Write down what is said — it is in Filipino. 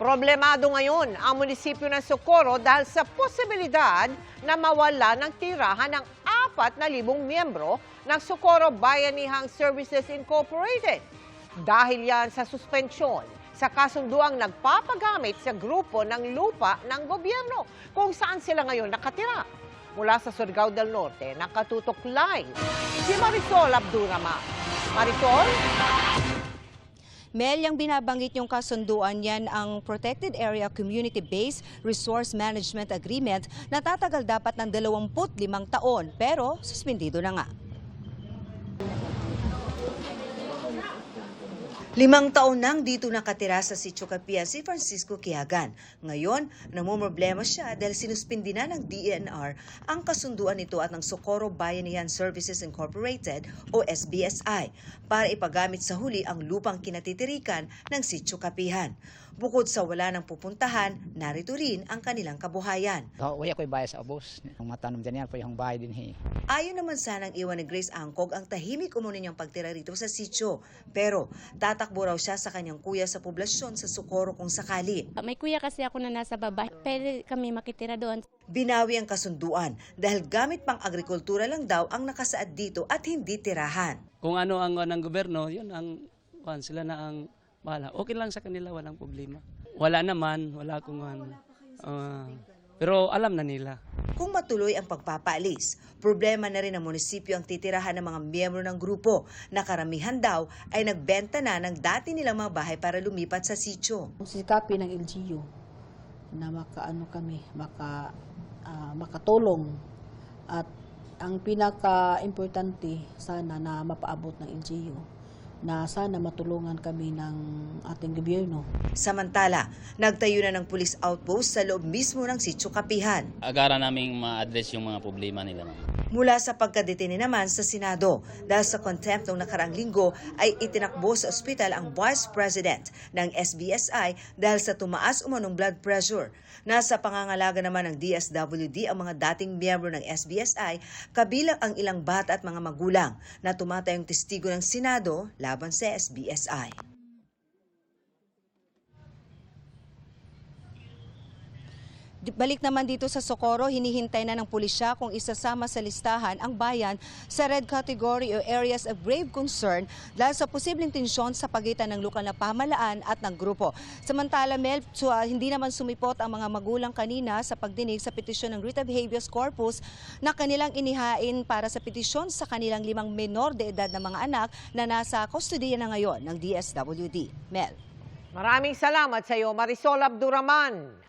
Problemado ngayon ang munisipyo ng Socorro dahil sa posibilidad na mawala ng tirahan ng apat na libong miyembro ng Socorro Bayanihang Services Incorporated. Dahil yan sa suspensyon sa kasunduang nagpapagamit sa grupo ng lupa ng gobyerno kung saan sila ngayon nakatira. Mula sa Surigao del Norte, nakatutok live si Marisol Abdurama. Marisol? Mel, yung binabanggit yung kasunduan yan ang Protected Area Community-Based Resource Management Agreement na tatagal dapat ng 25 taon pero suspendido na nga. Limang taon nang dito nakatira sa Sitio Capia si Francisco Quiagan. Ngayon, namumroblema siya dahil sinuspindi na ng DENR ang kasunduan nito at ng Socorro Bayanihan Services Incorporated o SBSI para ipagamit sa huli ang lupang kinatitirikan ng Sitio Kapihan. Bukod sa wala ng pupuntahan, narito rin ang kanilang kabuhayan. Oh, uya ko'y bahay sa ubos. Ang matanong dyan yan po yung bahay din hi. Ayaw naman sanang iwan ni Grace Angkog ang tahimik umano niyang pagtira rito sa sitio. Pero tatakbo raw siya sa kanyang kuya sa poblasyon sa Socorro kung sakali. May kuya kasi ako na nasa baba. Pwede kami makitira doon. Binawi ang kasunduan dahil gamit pang agrikultura lang daw ang nakasaad dito at hindi tirahan. kung ano ang ng gobyerno, yun ang kuan sila na ang bahala. Okay lang sa kanila, walang problema. Wala naman, wala akong ano. Ah, pero alam na nila. Kung matuloy ang pagpapaalis, problema na rin ng munisipyo ang titirahan ng mga miyembro ng grupo na karamihan daw ay nagbenta na ng dati nilang mga bahay para lumipat sa sitio. Sikapi ng LGU na makaano kami, maka, ah, makatulong at ang pinaka-importante sana na mapaabot ng LGU na sana matulungan kami ng ating gobyerno Samantala, nagtayo na ng police outpost sa loob mismo ng sitio Kapihan. agaran naming ma-address yung mga problema nila. Mula sa pagkadetine naman sa Senado dahil sa contempt noong nakarang linggo ay itinakbo sa ospital ang Vice President ng SBSI dahil sa tumaas umanong blood pressure. Nasa pangangalaga naman ng DSWD ang mga dating miyembro ng SBSI kabilang ang ilang bata at mga magulang na tumatayong testigo ng Senado laban sa SBSI. Balik naman dito sa Socorro, hinihintay na ng pulisya kung isasama sa listahan ang bayan sa red category o areas of grave concern dahil sa posibleng tensyon sa pagitan ng lokal na pamalaan at ng grupo. Samantala, Mel, so, ah, hindi naman sumipot ang mga magulang kanina sa pagdinig sa petisyon ng writ of corpus na kanilang inihain para sa petisyon sa kanilang limang menor de edad na mga anak na nasa kustodiya na ngayon ng DSWD. Mel. Maraming salamat sa iyo, Marisol Abduraman.